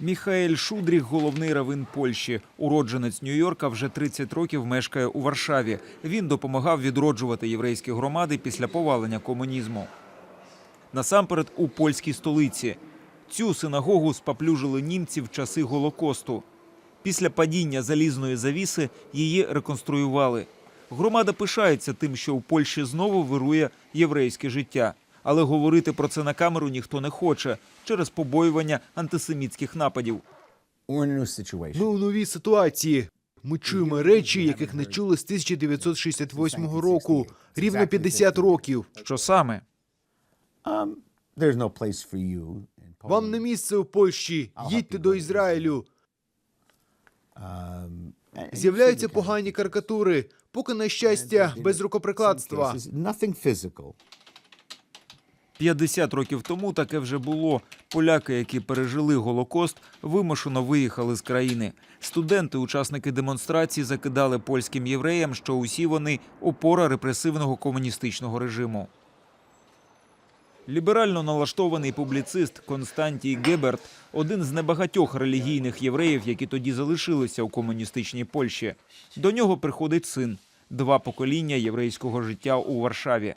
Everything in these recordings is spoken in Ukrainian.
Міхаель Шудріх – головний равин Польщі. Уродженець Нью-Йорка вже 30 років мешкає у Варшаві. Він допомагав відроджувати єврейські громади після повалення комунізму. Насамперед у польській столиці. Цю синагогу спаплюжили німці в часи Голокосту. Після падіння залізної завіси її реконструювали. Громада пишається тим, що у Польщі знову вирує єврейське життя. Але говорити про це на камеру ніхто не хоче через побоювання антисемітських нападів. Ми у новій ситуації. Ми чуємо речі, яких не чули з 1968 року, рівно 50 років. Що саме? Um. Вам не місце у Польщі. Їдьте до Ізраїлю. Um, З'являються погані карикатури, поки на щастя без рукоприкладства. 50 років тому таке вже було. Поляки, які пережили Голокост, вимушено виїхали з країни. Студенти, учасники демонстрації, закидали польським євреям, що усі вони опора репресивного комуністичного режиму. Ліберально налаштований публіцист Константій Геберт – один з небагатьох релігійних євреїв, які тоді залишилися у комуністичній Польщі. До нього приходить син, два покоління єврейського життя у Варшаві.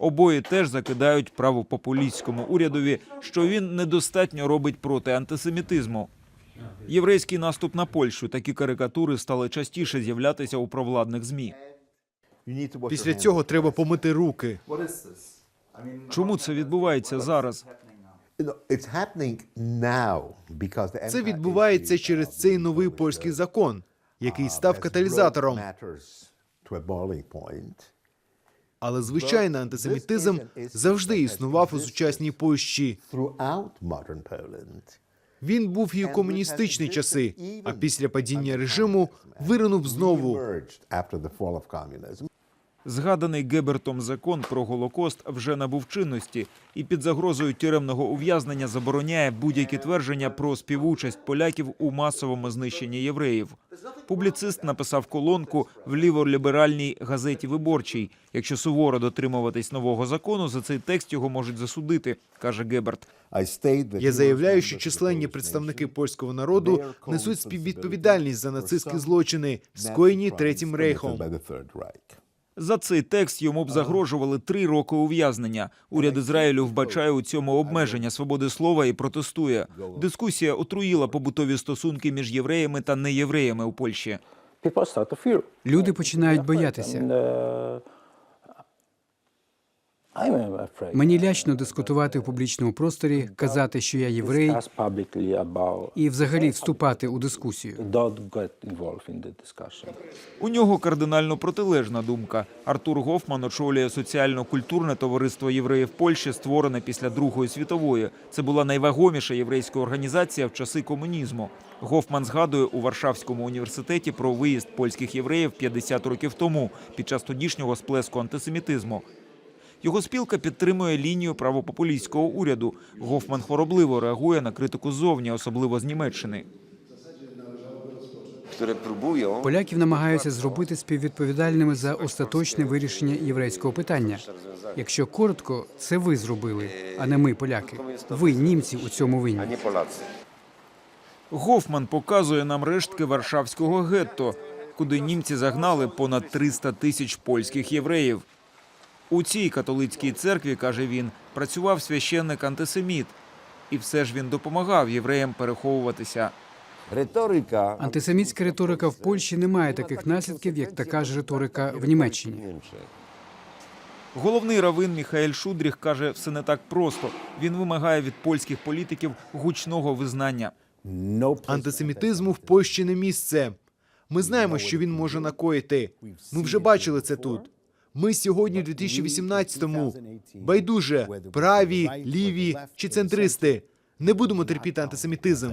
Обоє теж закидають правопопулістському урядові, що він недостатньо робить проти антисемітизму. Єврейський наступ на Польщу такі карикатури стали частіше з'являтися у провладних змі. Після цього треба помити руки. Чому це відбувається зараз? Це відбувається через цей новий польський закон, який став каталізатором. Але звичайно, антисемітизм завжди існував у сучасній Польщі. Він був і у комуністичні часи, а після падіння режиму виринув знову. Згаданий Гебертом закон про Голокост вже набув чинності і під загрозою тюремного ув'язнення забороняє будь-які твердження про співучасть поляків у масовому знищенні євреїв. Публіцист написав колонку в ліворліберальній газеті Виборчій. Якщо суворо дотримуватись нового закону, за цей текст його можуть засудити, каже Геберт. Я заявляю, що численні представники польського народу несуть співвідповідальність за нацистські злочини, скоєні Третім рейхом. За цей текст йому б загрожували три роки ув'язнення. Уряд Ізраїлю вбачає у цьому обмеження свободи слова і протестує. Дискусія отруїла побутові стосунки між євреями та неєвреями у Польщі. Люди починають боятися. Мені лячно дискутувати в публічному просторі, казати, що я єврей, і взагалі вступати у дискусію. У нього кардинально протилежна думка. Артур Гофман очолює соціально-культурне товариство євреїв Польщі, створене після Другої світової. Це була найвагоміша єврейська організація в часи комунізму. Гофман згадує у Варшавському університеті про виїзд польських євреїв 50 років тому під час тодішнього сплеску антисемітизму. Його спілка підтримує лінію правопопулістського уряду. Гофман хворобливо реагує на критику ззовні, особливо з Німеччини. Поляків намагаються зробити співвідповідальними за остаточне вирішення єврейського питання. Якщо коротко, це ви зробили, а не ми, поляки. Ви, німці, у цьому винні. Гофман показує нам рештки Варшавського гетто, куди німці загнали понад 300 тисяч польських євреїв. У цій католицькій церкві, каже він, працював священник антисеміт. І все ж він допомагав євреям переховуватися. Retoryka Антисемітська риторика в Польщі не має таких наслідків, як така ж риторика в Німеччині. Головний равин Міхаель Шудріх каже, все не так просто. Він вимагає від польських політиків гучного визнання. Антисемітизму в Польщі не місце. Ми знаємо, що він може накоїти. Ми вже бачили це тут. Ми сьогодні, у 2018-му, байдуже, праві, ліві чи центристи. Не будемо терпіти антисемітизм.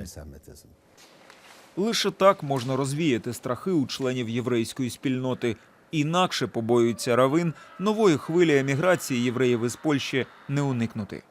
Лише так можна розвіяти страхи у членів єврейської спільноти. Інакше побоюється равин нової хвилі еміграції євреїв із Польщі не уникнути.